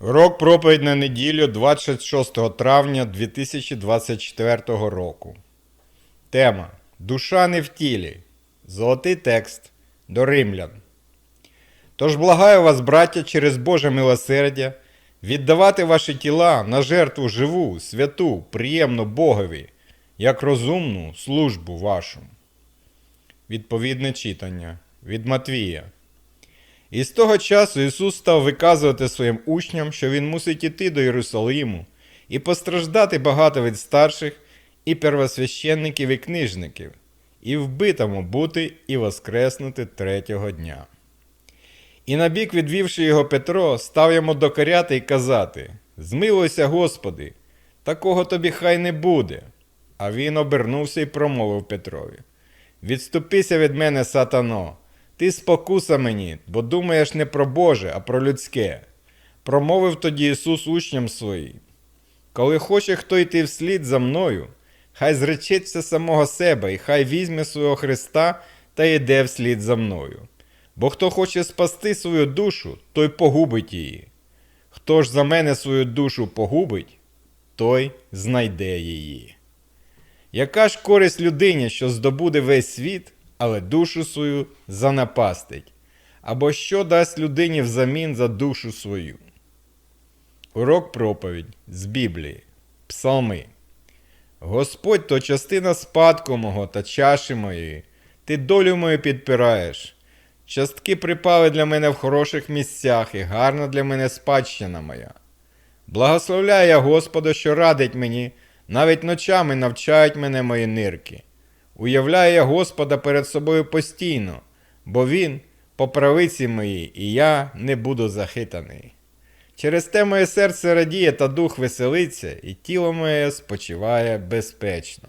Урок проповідь на неділю 26 травня 2024 року. Тема Душа не в тілі. Золотий текст до римлян. Тож благаю вас, браття, через Боже милосердя, віддавати ваші тіла на жертву живу, святу, приємну Богові, як розумну службу вашу. Відповідне читання від Матвія. І з того часу Ісус став виказувати своїм учням, що Він мусить іти до Єрусалиму і постраждати багато від старших і первосвященників і книжників, і вбитому бути і воскреснути третього дня. І набік, відвівши його Петро, став йому докоряти і казати: Змилуйся, Господи, такого тобі хай не буде. А він обернувся і промовив Петрові: Відступися від мене, сатано, ти спокуса мені, бо думаєш не про Боже, а про людське. Промовив тоді Ісус учням своїм. Коли хоче хто йти вслід за мною, хай зречеться самого себе і хай візьме свого Христа та йде вслід за мною. Бо хто хоче спасти свою душу, той погубить її. Хто ж за мене свою душу погубить, той знайде її. Яка ж користь людині, що здобуде весь світ, але душу свою занапастить? Або що дасть людині взамін за душу свою? Урок проповідь з Біблії. Псалми. Господь то частина спадку мого та чаші моєї, ти долю мою підпираєш. Частки припали для мене в хороших місцях, і гарна для мене спадщина моя. Благословляю я Господа, що радить мені, навіть ночами навчають мене мої нирки. Уявляю Господа перед собою постійно, бо Він по правиці моїй, і я не буду захитаний. Через те моє серце радіє та дух веселиться, і тіло моє спочиває безпечно.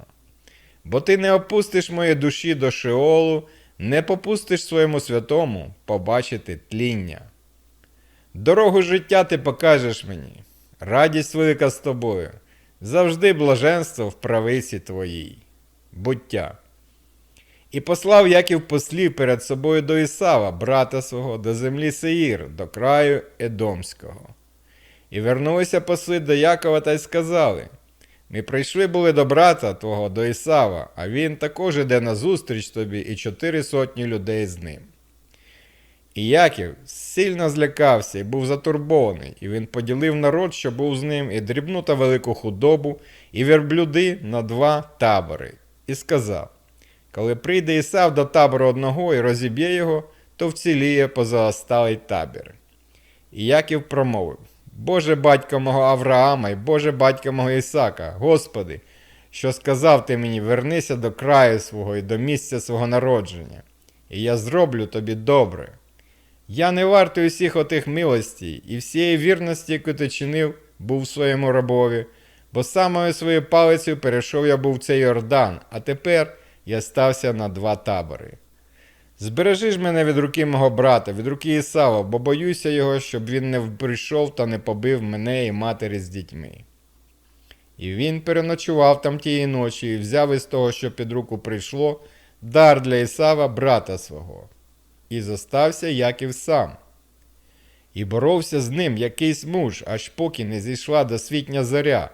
Бо ти не опустиш мої душі до Шеолу, не попустиш своєму святому побачити тління. Дорогу життя ти покажеш мені, радість велика з тобою, завжди блаженство в правиці твоїй. Буття. І послав Яків послів перед собою до Ісава, брата свого, до землі Сеїр, до краю Едомського. І вернулися посли до Якова та й сказали: Ми прийшли були до брата твого, до Ісава, а він також іде назустріч тобі і чотири сотні людей з ним. І Яків сильно злякався і був затурбований, і він поділив народ, що був з ним, і дрібну та велику худобу, і верблюди на два табори, і сказав: Коли прийде Ісав до табору одного і розіб'є його, то вціліє позаосталий табір. І Яків промовив: Боже батько мого Авраама і Боже батька мого Ісака, Господи, що сказав ти мені, вернися до краю свого і до місця свого народження, і я зроблю тобі добре. Я не вартий усіх отих милостей і всієї вірності, яку ти чинив, був своєму рабові, бо самою своєю палицею перейшов я був цей Йордан, а тепер я стався на два табори. Збережи ж мене від руки мого брата, від руки Ісава, бо боюся його, щоб він не прийшов та не побив мене і матері з дітьми. І він переночував там тієї ночі і взяв із того, що під руку прийшло, дар для Ісава, брата свого. І зостався Яків сам. І боровся з ним якийсь муж, аж поки не зійшла досвітня зоря.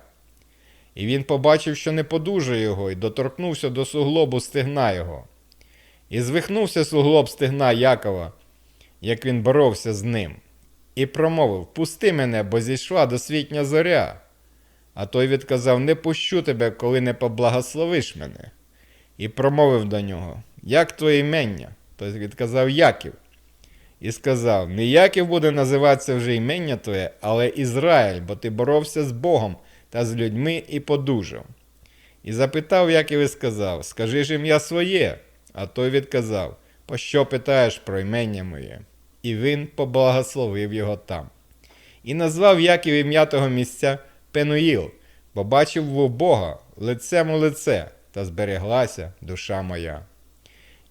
І він побачив, що не подужає його, і доторкнувся до суглобу стегна його. І звихнувся суглоб стегна Якова, як він боровся з ним, і промовив Пусти мене, бо зійшла досвітня зоря. А той відказав Не пущу тебе, коли не поблагословиш мене. І промовив до нього Як твоє імення? Той відказав Яків. І сказав: Не Яків буде називатися вже імення твоє, але Ізраїль, бо ти боровся з Богом та з людьми і подужав. І запитав Яків і сказав: Скажи ж ім'я своє. А той відказав: Пощо питаєш про імення моє? І він поблагословив його там. І назвав Яків ім'я того місця Пенуїл, бо бачив в Бога лицем у лице, та збереглася душа моя.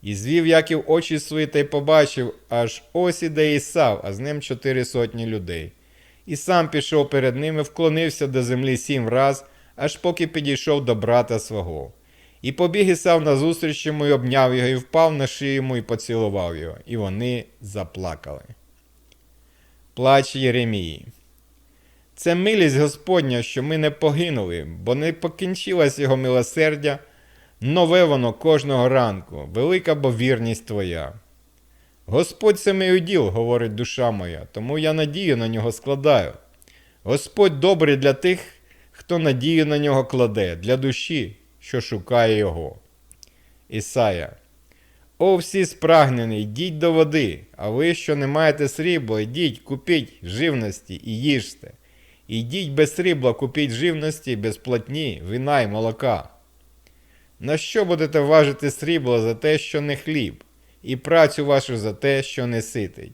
І звів Яків очі свої та й побачив, аж ось іде Ісав, а з ним чотири сотні людей. І сам пішов перед ними, вклонився до землі сім раз, аж поки підійшов до брата свого. І побіг Ісав назустріч йому і обняв його, і впав на шию йому і поцілував його, і вони заплакали. Плач Єремії. Це милість Господня, що ми не погинули, бо не покінчилось його милосердя, нове воно кожного ранку, велика бо вірність твоя. Господь це мій уділ, говорить душа моя, тому я надію на нього складаю. Господь добрий для тих, хто надію на нього кладе, для душі, що шукає його. Ісая. О, всі спрагнені, йдіть до води, а ви, що не маєте срібла, йдіть, купіть живності і їжте. Ідіть без срібла, купіть живності, без платні, вина й молока. На що будете важити срібло за те, що не хліб, і працю вашу за те, що не ситить?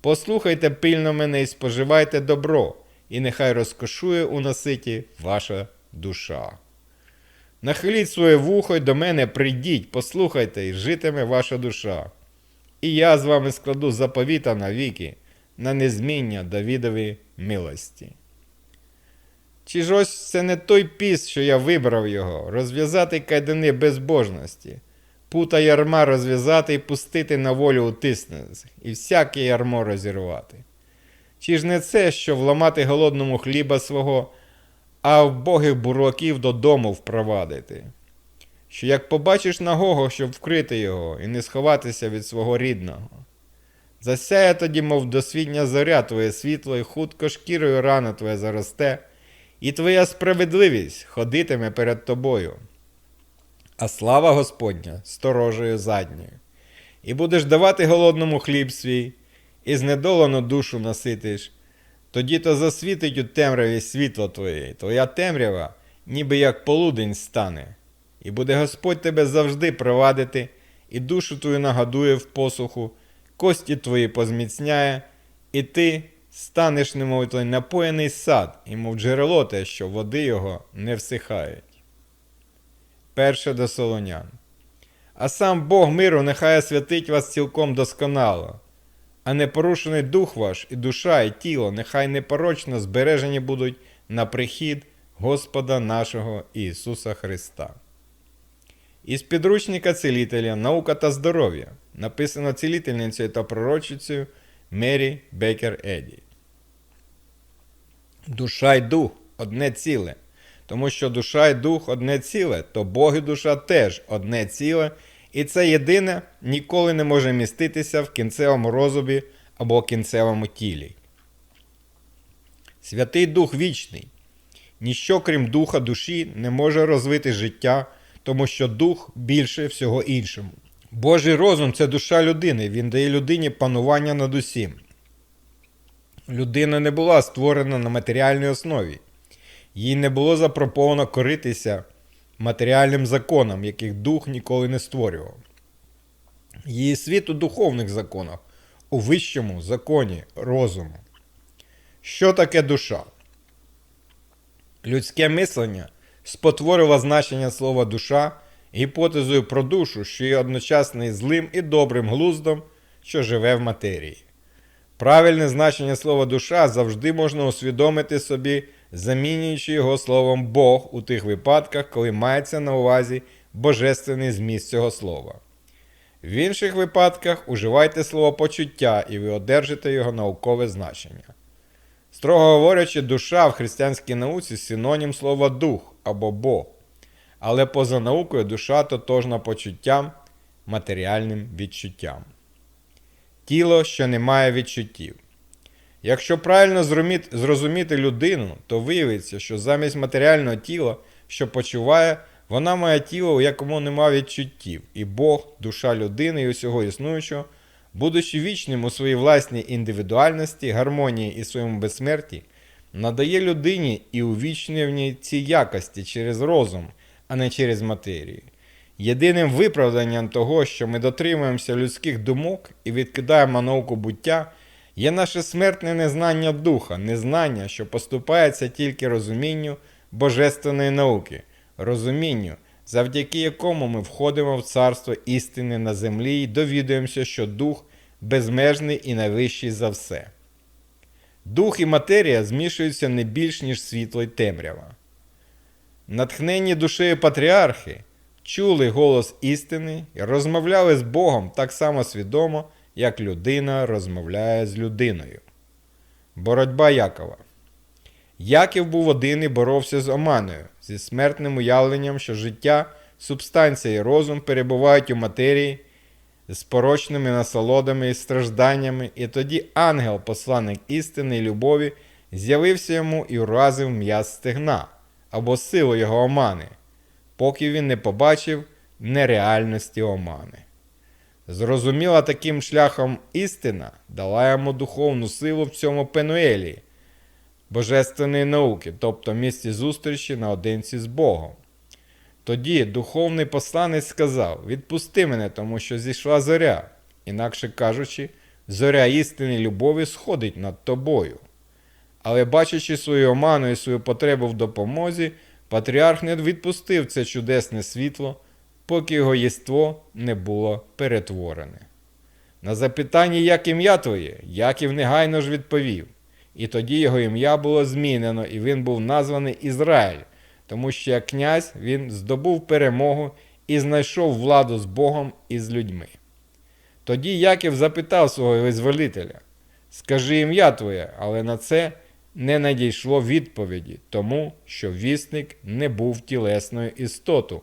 Послухайте пильно мене і споживайте добро, і нехай розкошує у наситі ваша душа. Нахиліть своє вухо й до мене прийдіть, послухайте, і житиме ваша душа. І я з вами складу заповіта навіки на незміння Давідові милості. Чи ж ось це не той піс, що я вибрав його, розв'язати кайдани безбожності, пута ярма розв'язати і пустити на волю утиснених, і всяке ярмо розірвати. Чи ж не це, що вламати голодному хліба свого, а вбогих бураків додому впровадити? Що як побачиш нагого, щоб вкрити його і не сховатися від свого рідного? Засяє тоді, мов досвідня зоря твоє світло, і хутко шкірою рана твоя заросте, і твоя справедливість ходитиме перед тобою. А слава Господня сторожею задньою. І будеш давати голодному хліб свій, і знедолену душу наситиш. Тоді то засвітить у темряві світло твоє, твоя темрява, ніби як полудень стане, і буде Господь тебе завжди провадити, і душу твою нагадує в посуху, кості твої позміцняє, і ти станеш, немов той напоєний сад, і мов джерело те, що води його не всихають. Перше до Солонян. А сам Бог миру нехай святить вас цілком досконало, а непорушений дух ваш, і душа, і тіло, нехай непорочно збережені будуть на прихід Господа нашого Ісуса Христа. Із підручника цілителя Наука та здоров'я написано цілительницею та пророчицею Мері Бекер Еді. Душа й дух одне ціле. Тому що душа і дух одне ціле, то Бог і душа теж одне ціле, і це єдине ніколи не може міститися в кінцевому розумі або кінцевому тілі. Святий Дух вічний. Ніщо, крім духа душі, не може розвити життя, тому що дух більше всього іншому. Божий розум це душа людини, він дає людині панування над усім. Людина не була створена на матеріальній основі. Їй не було запропоновано коритися матеріальним законам, яких дух ніколи не створював. Її світ у духовних законах, у вищому законі розуму. Що таке душа? Людське мислення спотворило значення слова душа гіпотезою про душу, що є одночасно і злим і добрим глуздом, що живе в матерії. Правильне значення слова душа завжди можна усвідомити собі, замінюючи його словом Бог у тих випадках, коли мається на увазі божественний зміст цього слова. В інших випадках уживайте слово почуття і ви одержите його наукове значення. Строго говорячи, душа в християнській науці синонім слова дух або Бог, але поза наукою душа тотожна почуттям, матеріальним відчуттям тіло, що не має відчуттів. Якщо правильно зрозуміти людину, то виявиться, що замість матеріального тіла, що почуває, вона має тіло, у якому нема відчуттів, і Бог, душа людини і усього існуючого, будучи вічним у своїй власній індивідуальності, гармонії і своєму безсмерті, надає людині і увічнює в ній ці якості через розум, а не через матерію. Єдиним виправданням того, що ми дотримуємося людських думок і відкидаємо науку буття, є наше смертне незнання духа, незнання, що поступається тільки розумінню божественної науки, розумінню, завдяки якому ми входимо в царство істини на землі і довідуємося, що дух безмежний і найвищий за все. Дух і матерія змішуються не більш, ніж світло й темрява. Натхнені душею патріархи чули голос істини розмовляли з Богом так само свідомо, як людина розмовляє з людиною. Боротьба Якова. Яків був один і боровся з оманою, зі смертним уявленням, що життя, субстанція і розум перебувають у матерії з порочними насолодами і стражданнями, і тоді ангел, посланник істини і любові, з'явився йому і уразив м'яз стегна або силу його омани, поки він не побачив нереальності омани. Зрозуміла таким шляхом істина дала йому духовну силу в цьому Пенуелі, божественної науки, тобто місці зустрічі наодинці з Богом. Тоді духовний посланець сказав: Відпусти мене, тому що зійшла зоря, інакше кажучи, зоря істини любові сходить над тобою. Але, бачачи свою оману і свою потребу в допомозі, патріарх не відпустив це чудесне світло, поки його єство не було перетворене. На запитання, як ім'я твоє, Яків негайно ж відповів. І тоді його ім'я було змінено, і він був названий Ізраїль, тому що як князь він здобув перемогу і знайшов владу з Богом і з людьми. Тоді Яків запитав свого визволителя: Скажи ім'я твоє, але на це не надійшло відповіді, тому що вісник не був тілесною істотою,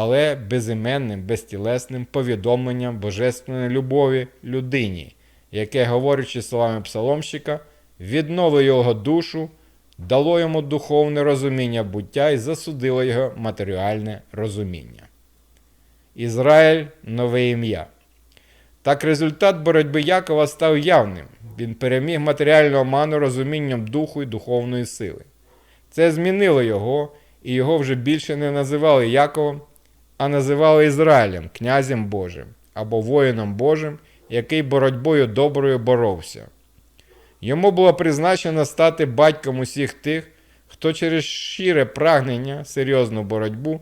але безіменним, безтілесним повідомленням божественної любові людині, яке, говорячи словами псаломщика, відновило його душу, дало йому духовне розуміння буття і засудило його матеріальне розуміння. Ізраїль нове ім'я. Так результат боротьби Якова став явним. Він переміг матеріальну оману розумінням духу і духовної сили. Це змінило його, і його вже більше не називали Яковом, а називали Ізраїлем, князем Божим або воїном Божим, який боротьбою доброю боровся. Йому було призначено стати батьком усіх тих, хто через щире прагнення, серйозну боротьбу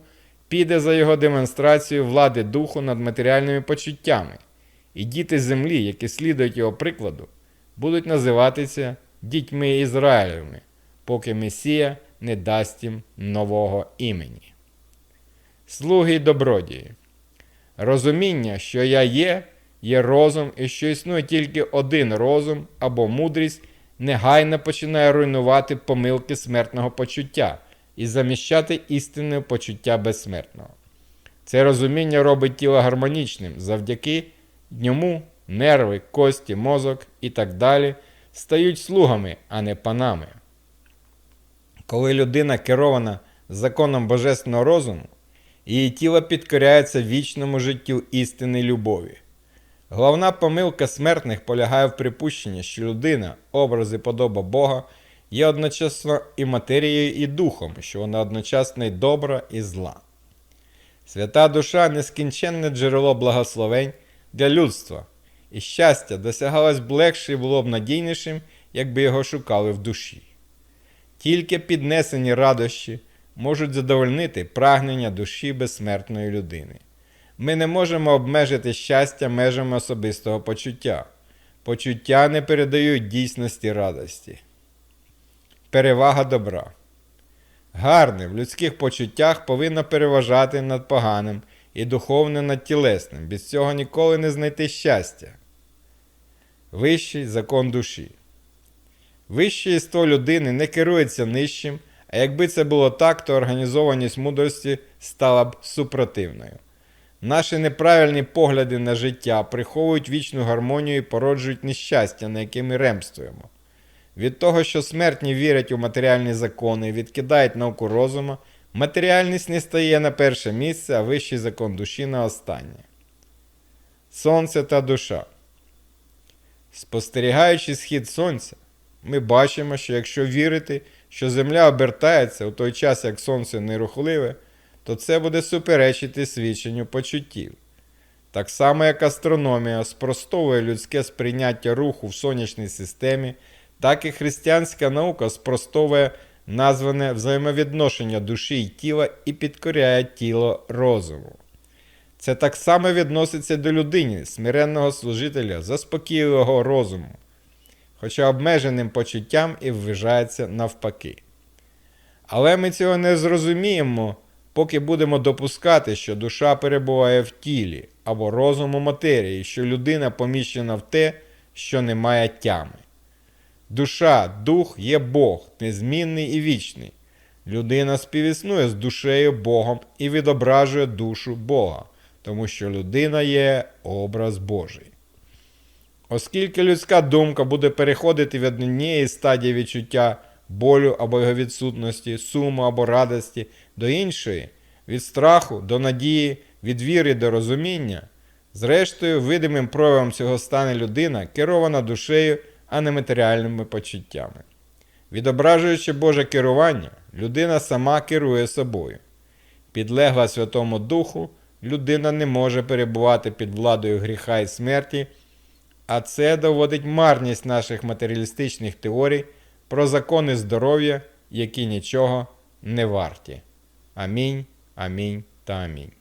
піде за його демонстрацією влади духу над матеріальними почуттями, і діти землі, які слідують його прикладу, будуть називатися дітьми Ізраїлевими, поки Месія не дасть їм нового імені. Слуги й добродії. Розуміння, що я є, є розум, і що існує тільки один розум або мудрість, негайно починає руйнувати помилки смертного почуття і заміщати істинне почуття безсмертного. Це розуміння робить тіло гармонічним, завдяки ньому нерви, кості, мозок і так далі стають слугами, а не панами. Коли людина керована законом божественного розуму, її тіло підкоряється вічному життю істини любові. Головна помилка смертних полягає в припущенні, що людина, образ і подоба Бога, є одночасно і матерією, і духом, що вона одночасно і добра, і зла. Свята душа нескінченне джерело благословень для людства, і щастя досягалось б легше і було б надійнішим, якби його шукали в душі. Тільки піднесені радощі можуть задовольнити прагнення душі безсмертної людини. Ми не можемо обмежити щастя межами особистого почуття. Почуття не передають дійсності радості. Перевага добра. Гарне в людських почуттях повинно переважати над поганим і духовне над тілесним. Без цього ніколи не знайти щастя. Вищий закон душі. Вище єство людини не керується нижчим, а якби це було так, то організованість мудрості стала б супротивною. Наші неправильні погляди на життя приховують вічну гармонію і породжують нещастя, на яке ми ремствуємо. Від того, що смертні вірять у матеріальні закони і відкидають науку розуму, матеріальність не стає на перше місце, а вищий закон душі на останнє. Сонце та душа. Спостерігаючи схід сонця, ми бачимо, що якщо вірити, що Земля обертається у той час, як сонце нерухливе, то це буде суперечити свідченню почуттів. Так само, як астрономія спростовує людське сприйняття руху в сонячній системі, так і християнська наука спростовує назване взаємовідношення душі й тіла і підкоряє тіло розуму. Це так само відноситься до людини, смиренного служителя, заспокійливого розуму, хоча обмеженим почуттям і вважається навпаки. Але ми цього не зрозуміємо, поки будемо допускати, що душа перебуває в тілі або розум у матерії, що людина поміщена в те, що не має тями. Душа, дух є Бог, незмінний і вічний. Людина співіснує з душею Богом і відображує душу Бога, тому що людина є образ Божий. Оскільки людська думка буде переходити від однієї стадії відчуття болю або його відсутності, суму або радості до іншої, від страху до надії, від віри до розуміння, зрештою, видимим проявом цього стане людина, керована душею, а не матеріальними почуттями. Відображуючи Боже керування, людина сама керує собою. Підлегла Святому Духу, людина не може перебувати під владою гріха і смерті, а це доводить марність наших матеріалістичних теорій про закони здоров'я, які нічого не варті. Амінь, амінь та амінь.